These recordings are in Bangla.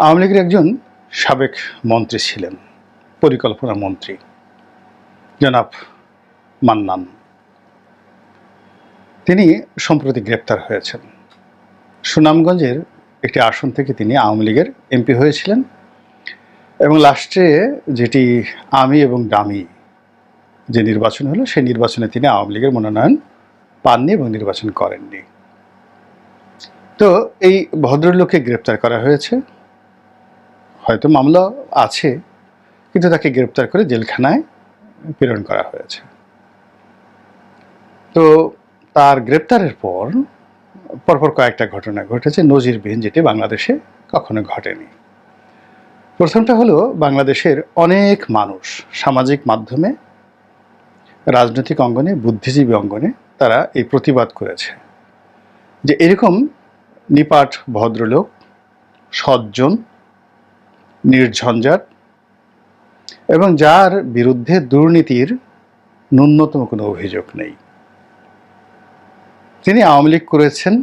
আওয়ামী লীগের একজন সাবেক মন্ত্রী ছিলেন, পরিকল্পনা মন্ত্রী, জনাব মান্নান। তিনি সম্প্রতি গ্রেপ্তার হয়েছেন। সুনামগঞ্জের একটি আসন থেকে তিনি আওয়ামী লীগের এমপি হয়েছিলেন এবং লাস্টে যেটি আমি এবং দামি যে নির্বাচন হলো, সেই নির্বাচনে তিনি আওয়ামী লীগের মনোনয়ন পাননি এবং নির্বাচন করেননি। তো এই ভদ্রলোককে গ্রেপ্তার করা হয়েছে। হয়তো মামলা আছে, কিন্তু তাকে গ্রেপ্তার করে জেলখানায় প্রেরণ করা হয়েছে। তো তার গ্রেপ্তারের পর, পরপর কয়েকটা ঘটনা ঘটেছে। নজিরবিহীন যেটি বাংলাদেশে কখনো ঘটেনি। প্রথমটা হলো, বাংলাদেশের অনেক মানুষ সামাজিক মাধ্যমে, রাজনৈতিক অঙ্গনে, বুদ্ধিজীবী অঙ্গনে তারা এই প্রতিবাদ করেছে। যে এরকম নিপাট, ভদ্রলোক, সজ্জন নির্ঝঞ্ঝাট এবং যার বিরুদ্ধে দুর্নীতির ন্যূনতম কোনো অভিযোগ নেই। তিনি আওয়ামী লীগ করেছেন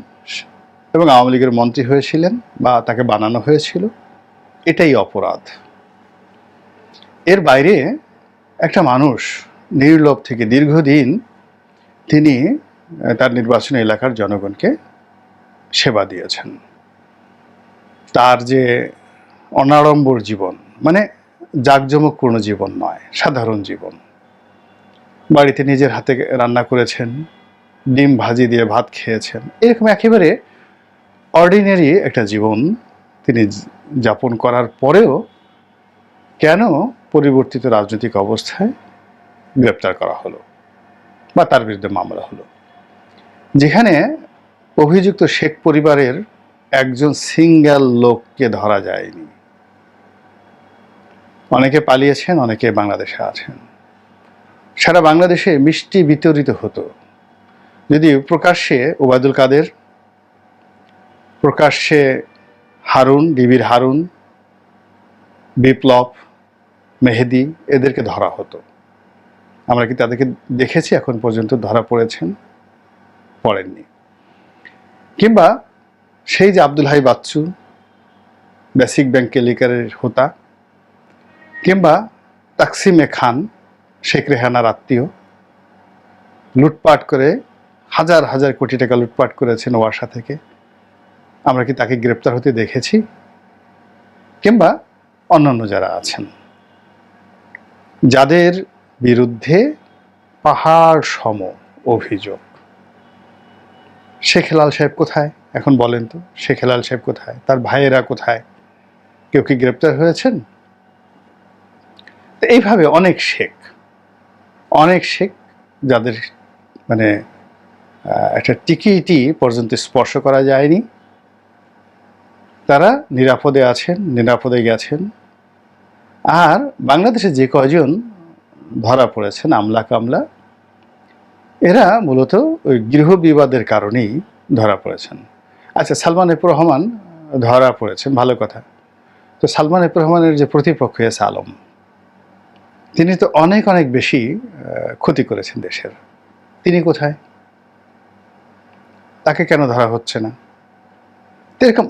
এবং আওয়ামী লীগের মন্ত্রী হয়েছিলেন বা তাকে বানানো হয়েছিল। এটাই অপরাধ। এর বাইরে একটা মানুষ নির্লোভ থেকে দীর্ঘদিন তিনি তার নির্বাচনী এলাকার জনগণকে সেবা দিয়েছেন। তার যে অনাড়ম্বর জীবন মানে জাঁকজমকপূর্ণ জীবন নয়, সাধারণ জীবন। বাড়িতে নিজের হাতে রান্না করেছেন, ডিম ভাজি দিয়ে ভাত খেয়েছেন, এরকম একেবারে অর্ডিনারি একটা জীবন তিনি যাপন করার পরেও কেন পরিবর্তিত রাজনৈতিক অবস্থায় গ্রেপ্তার করা হলো বা তার বিরুদ্ধে মামলা হলো? যেখানে অভিযুক্ত শেখ পরিবারের একজন সিঙ্গেল লোককে ধরা যায়নি। অনেকে পালিয়েছেন, অনেকে বাংলাদেশে আছেন। সারা বাংলাদেশে মিষ্টি বিতরিত হতো। যদি প্রকাশ্যে ওবায়দুল কাদের, প্রকাশ্যে হারুন ডিবির হারুন, বিপ্লব, মেহেদি, এদেরকে ধরা হতো। আমরা কি তাদেরকে দেখেছি? এখন পর্যন্ত ধরা পড়েছেন? পড়েননি। কিংবা সেই যে আব্দুল হাই বাচ্চু, বেসিক ব্যাংক কেলিকারের হোতা কিংবা তাকসিমে খান, শেখ রেহানার আত্মীয়, লুটপাট করে হাজার হাজার কোটি টাকা লুটপাট করেছেন ওয়াসা থেকে। আমরা কি তাকে গ্রেপ্তার হতে দেখেছি? কিংবা অন্যান্য যারা আছেন। যাদের বিরুদ্ধে পাহাড় সম অভিযোগ। শেখ হেলাল সাহেব কোথায়? এখন বলেন তো, শেখ হেলাল সাহেব কোথায়? তার ভাইয়েরা কোথায়? কেউ কি গ্রেপ্তার হয়েছেন? তো এইভাবে অনেক শেখ অনেক শেখ যাদের মানে একটা টিকিটি পর্যন্ত স্পর্শ করা যায়নি। তারা নিরাপদে আছেন, নিরাপদে গেছেন। আর বাংলাদেশে যে কয়জন ধরা পড়েছেন, আমলা কামলা, এরা মূলত ওই গৃহ বিবাদের কারণেই ধরা পড়েছেন। আচ্ছা সালমান এফ রহমান ধরা পড়েছেন, ভালো কথা। তো সালমান এফ রহমানের যে প্রতিপক্ষ এস আলম তিনি তো অনেক অনেক বেশি ক্ষতি করেছেন দেশের। তিনি কোথায়? তাকে কেন ধরা হচ্ছে না? এরকম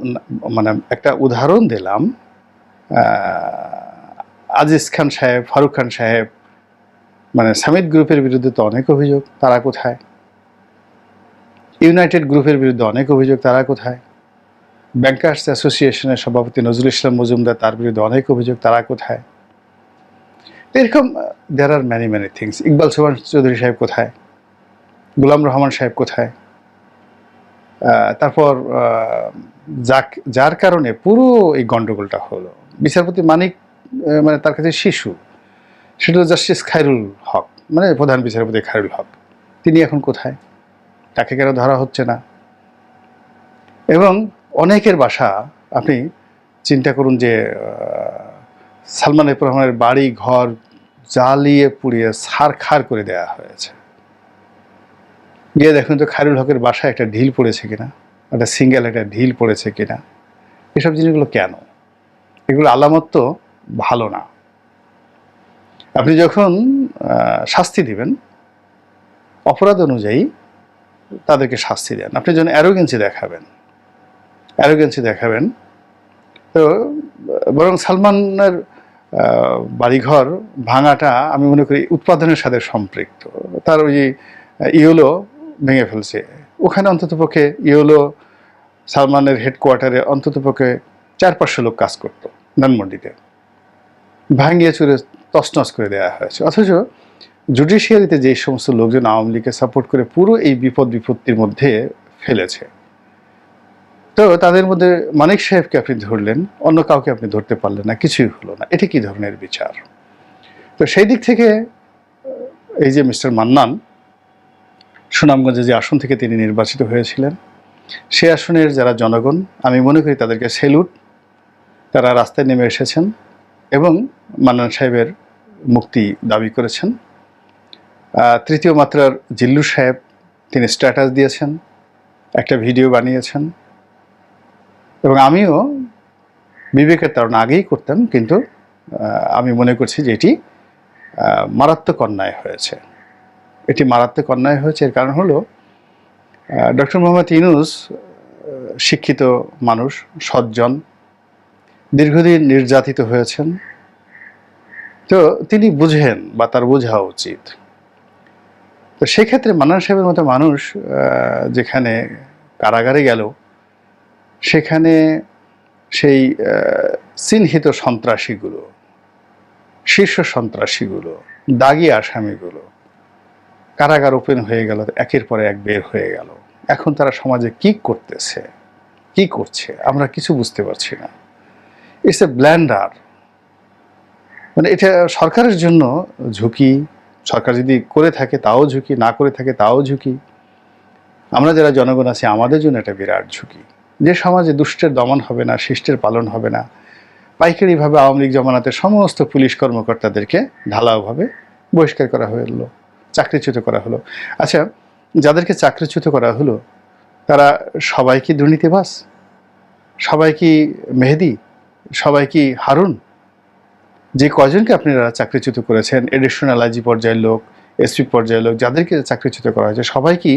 মানে একটা উদাহরণ দিলাম আজিজ খান সাহেব, ফারুক খান সাহেব মানে সামিট গ্রুপের বিরুদ্ধে তো অনেক অভিযোগ, তারা কোথায়? ইউনাইটেড গ্রুপের বিরুদ্ধে অনেক অভিযোগ, তারা কোথায়? ব্যাংকার্স অ্যাসোসিয়েশনের সভাপতি নজরুল ইসলাম মজুমদার, তার বিরুদ্ধে অনেক অভিযোগ, তারা কোথায়? এরকম there are many many things Iqbal Subhan Chowdhury saheb কোথায়? গুলাম রহমান সাহেব কোথায়? তারপর যাক, যার কারণে পুরো এই গণ্ডগোলটা হলো। বিচারপতি মানিক মানে তার কাছে শিশু। সেটা জাস্টিস খায়রুল হক মানে প্রধান বিচারপতি খায়রুল হক। তিনি এখন কোথায়? তাকে কেন ধরা হচ্ছে না? এবং অনেকের বাসা, আপনি চিন্তা করুন যে সালমান এফ রহমানের বাড়ি, ঘর জ্বালিয়ে পুড়িয়ে ছারখার করে দেওয়া হয়েছে। গিয়ে দেখুন তো খায়রুল হকের বাসায় একটা ঢিল পড়েছে কিনা, একটা সিঙ্গেল একটা ঢিল পড়েছে কিনা। এসব জিনিসগুলো কেন? এগুলো আলামত তো ভালো না। আপনি যখন শাস্তি দিবেন, অপরাধ অনুযায়ী তাদেরকে শাস্তি দেন। আপনি যখন অ্যারোগেন্সি দেখাবেন অ্যারোগেন্সি দেখাবেন, তো বরং সালমানের বাড়িঘর ভাঙাটা আমি মনে করি উৎপাদনের সাথে সম্পৃক্ত। তার ওই যে ইওলো ভেঙে ফেলছে। ওখানে অন্ততপক্ষে ইওলো সালমানের হেডকোয়ার্টারে অন্ততপক্ষে চার পাঁচশো লোক কাজ করতো ধানমন্ডিতে। ভাঙিয়ে চুরে তছনছ করে দেওয়া হয়েছে। অথচ জুডিশিয়ারিতে যে সমস্ত লোকজন আওয়ামী লীগকে সাপোর্ট করে পুরো এই বিপদ বিপত্তির মধ্যে ফেলেছে। তো তাদের মধ্যে মানিক সাহেবকে আপনি ধরলেন, অন্য কাউকে আপনি ধরতে পারলেন না, কিছুই হলো না। এটি কি ধরনের বিচার? তো সেই দিক থেকে এই যে মিস্টার মান্নান, সুনামগঞ্জে যে আসন থেকে তিনি নির্বাচিত হয়েছিলেন, সে আসনের যারা জনগণ, আমি মনে করি তাদেরকে সেলুট, তারা রাস্তায় নেমে এসেছেন এবং মান্নান সাহেবের মুক্তি দাবি করেছেন। তৃতীয় মাত্রার জিল্লু সাহেব, তিনি স্ট্যাটাস দিয়েছেন, একটা ভিডিও বানিয়েছেন। এবং আমিও বিবেকের তারণ আগেই করতাম, কিন্তু আমি মনে করছি যে এটি মারাত্মক অন্যায় হয়েছে। এটি মারাত্মক অন্যায় হয়েছে এর কারণ হলো ডক্টর মোহাম্মদ ইনুস শিক্ষিত মানুষ, সজ্জন, দীর্ঘদিন নির্যাতিত হয়েছেন। তো তিনি বুঝেন বা তার বোঝা উচিত। তো সেক্ষেত্রে মান্নান সাহেবের মতো মানুষ যেখানে কারাগারে গেল সেখানে সেই চিহ্নিত সন্ত্রাসীগুলো, শীর্ষ সন্ত্রাসীগুলো, দাগি আসামিগুলো, কারাগার ওপেন হয়ে গেল, একের পরে এক বের হয়ে গেল। এখন তারা সমাজে কি করতেছে, কি করছে, আমরা কিছু বুঝতে পারছি না। ইটস এ ব্ল্যান্ডার মানে এটা সরকারের জন্য ঝুঁকি, সরকার যদি করে থাকে তাও ঝুঁকি, না করে থাকে তাও ঝুঁকি। আমরা যারা জনগণ আছি, আমাদের জন্য এটা বিরাট ঝুঁকি। যে সমাজে দুষ্টের দমন হবে না, শিষ্টের পালন হবে না পাইকারিভাবে আওয়ামী লীগ জমানাতে সমস্ত পুলিশ কর্মকর্তাদেরকে ঢালাওভাবে বহিষ্কার করা হলো, চাকরিচ্যুত করা হলো। আচ্ছা যাদেরকে চাকরিচ্যুত করা হলো, তারা সবাই কি দুর্নীতিবাস সবাই কি মেহেদি? সবাই কি হারুন? যে কয়জনকে আপনারা চাকরিচ্যুত করেছেন এডিশনাল আইজি পর্যায়ের লোক এসপি পর্যায়ের লোক যাদেরকে চাকরিচ্যুত করা হয়েছে, সবাই কি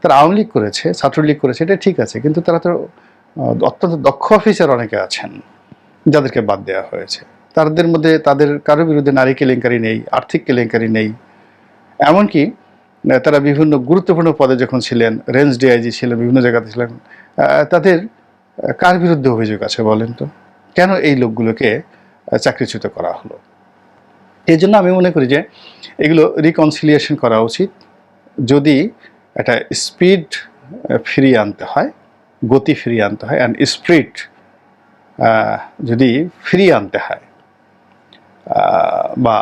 তারা আওয়ামী লীগ করেছে, ছাত্রলীগ করেছে, এটা ঠিক আছে, কিন্তু তারা তো অত্যন্ত দক্ষ অফিসার অনেকে আছেন যাদেরকে বাদ দেওয়া হয়েছে। তাদের মধ্যে তাদের কারও বিরুদ্ধে নারী কেলেঙ্কারি নেই, আর্থিক কেলেঙ্কারি নেই। এমনকি তারা বিভিন্ন গুরুত্বপূর্ণ পদে যখন ছিলেন, রেঞ্জ ডিআইজি ছিলেন, বিভিন্ন জায়গাতে ছিলেন তাদের কার বিরুদ্ধে অভিযোগ আছে বলেন তো? কেন এই লোকগুলোকে চাকরিচ্যুত করা হলো? এই জন্য আমি মনে করি যে এগুলো রিকনসিলিয়েশন করা উচিত। যদি একটা স্পিড ফিরিয়ে আনতে হয়, গতি ফিরিয়ে আনতে হয় অ্যান্ড স্পিড যদি ফিরিয়ে আনতে হয় বা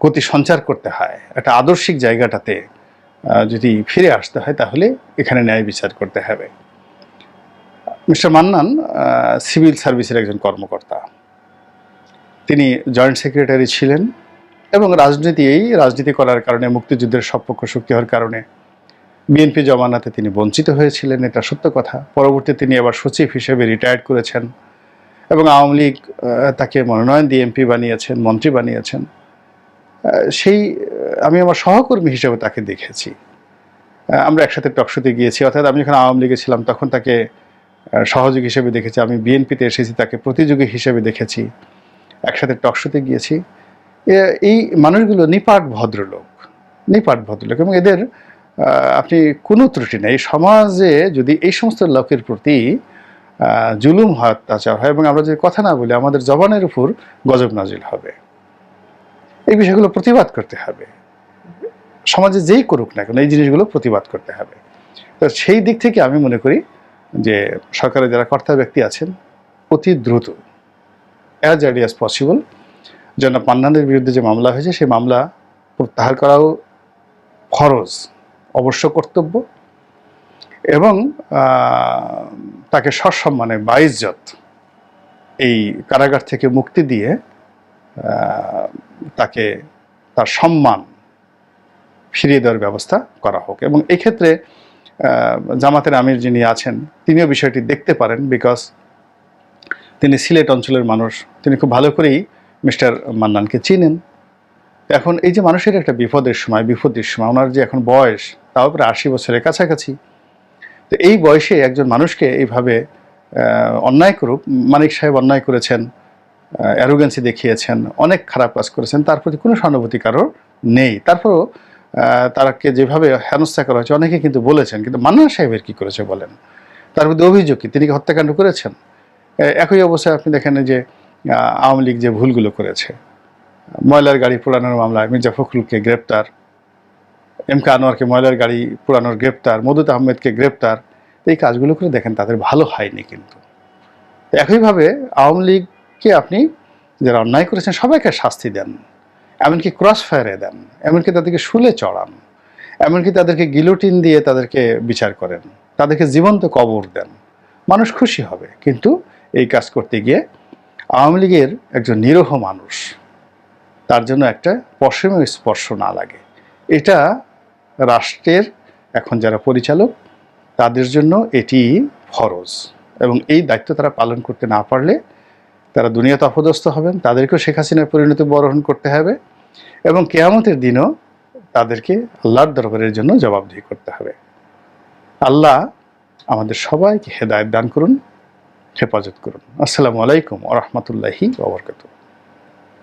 গতি সঞ্চার করতে হয়, একটা আদর্শিক জায়গাটাতে যদি ফিরে আসতে হয়, তাহলে এখানে ন্যায় বিচার করতে হবে। মিস্টার মান্নান সিভিল সার্ভিসের একজন কর্মকর্তা। তিনি জয়েন্ট সেক্রেটারি ছিলেন এবং রাজনীতি এই রাজনীতি করার কারণে মুক্তিযুদ্ধের সপক্ষ শক্তি হওয়ার কারণে বিএনপি জমানাতে তিনি বঞ্চিত হয়েছিলেন, এটা সত্য কথা। পরবর্তীতে তিনি আবার সচিব হিসেবে রিটায়ার্ড করেছেন এবং আওয়ামী লীগ তাকে মনোনয়ন দিয়ে এমপি বানিয়েছেন, মন্ত্রী বানিয়েছেন। সেই আমি আমার সহকর্মী হিসেবে তাকে দেখেছি। আমরা একসাথে টকশোতে গিয়েছি, অর্থাৎ আমি যখন আওয়ামী লীগে ছিলাম তখন তাকে সহযোগী হিসেবে দেখেছি। আমি বিএনপিতে এসেছি, তাকে প্রতিযোগী হিসেবে দেখেছি। একসাথে টকশোতে গিয়েছি। এই মানুষগুলো নিপাট ভদ্রলোক নিপাট ভদ্রলোক এবং এদের আপনি কোনো ত্রুটি নেই। সমাজে যদি এই সমস্ত লোকের প্রতি জুলুম হয়, অত্যাচার হয় এবং আমরা যদি কথা না বলি, আমাদের জবানের উপর গজব নাজিল হবে। এই বিষয়গুলো প্রতিবাদ করতে হবে। সমাজে যেই করুক না কেন, এই জিনিসগুলো প্রতিবাদ করতে হবে। তো সেই দিক থেকে আমি মনে করি যে, সরকারের যারা কর্তা ব্যক্তি আছেন, অতি দ্রুত অ্যাজ আর্লি অ্যাজ পসিবল যেন পান্নানের বিরুদ্ধে যে মামলা হয়েছে, সেই মামলা প্রত্যাহার করাও খরচ অবশ্য কর্তব্য। এবং তাকে সসম্মানে বাইজ্জত এই কারাগার থেকে মুক্তি দিয়ে তাকে তার সম্মান ফিরিয়ে দেওয়ার ব্যবস্থা করা হোক। এবং এক্ষেত্রে জামাতের আমির যিনি আছেন, তিনিও বিষয়টি দেখতে পারেন বিকজ তিনি সিলেট অঞ্চলের মানুষ। তিনি খুব ভালো করেই মিস্টার মান্নানকে চিনেন। এখন এই যে মানুষের একটা বিপদের সময় বিপদের সময়, ওনার যে এখন বয়স, তাও প্রায় আশি বছরের কাছাকাছি। তো এই বয়সে একজন মানুষকে এইভাবে অন্যায় করুক, মানিক সাহেব অন্যায় করেছেন অ্যারোগেন্সি দেখিয়েছেন, অনেক খারাপ কাজ করেছেন, তার প্রতি কোনো সহানুভূতি কারোর নেই। তারপরও তারাকে যেভাবে হেনস্থা করা হয়েছে, অনেকে কিন্তু বলেছেন, কিন্তু মান্না সাহেবের কি করেছে বলেন? তার প্রতি অভিযোগ কি? তিনি হত্যাকাণ্ড করেছেন? একই অবস্থায় আপনি দেখেন যে আওয়ামী লীগ যে ভুলগুলো করেছে। ময়লার গাড়ি পোড়ানোর মামলায় মির্জা ফখরুলকে গ্রেপ্তার, এম কে আনোয়ারকে ময়লার গাড়ি পোড়ানোর গ্রেপ্তার মদুদ আহমেদকে গ্রেপ্তার, এই কাজগুলো করে দেখেন তাদের ভালো হয়নি কিন্তু। একইভাবে আওয়ামী লীগকে আপনি যারা অন্যায় করেছেন, সবাইকে শাস্তি দেন, এমনকি ক্রস ফায়ারে দেন, এমনকি তাদেরকে শুলে চড়ান, এমনকি তাদেরকে গিলোটিন দিয়ে তাদেরকে বিচার করেন, তাদেরকে জীবন্ত কবর দেন। মানুষ খুশি হবে, কিন্তু এই কাজ করতে গিয়ে আওয়ামী লীগের একজন নিরহ মানুষ, তার জন্য একটা পশমীয় স্পর্শ না লাগে। এটা রাষ্ট্রের এখন যারা পরিচালক, তাদের জন্য এটি ফরজ এবং এই দায়িত্ব তারা পালন করতে না পারলে তারা দুনিয়াতে অপদস্থ হবেন, তাদেরকেও শেখ হাসিনার পরিণতি বরণ করতে হবে এবং কেয়ামতের দিনও তাদেরকে আল্লাহর দরবারের জন্য জবাবদিহি করতে হবে। আল্লাহ আমাদের সবাইকে হেদায়ত দান করুন হেফাজত করুন। আসসালামু আলাইকুম ওরহমতুল্লাহি ওবরকাতুহ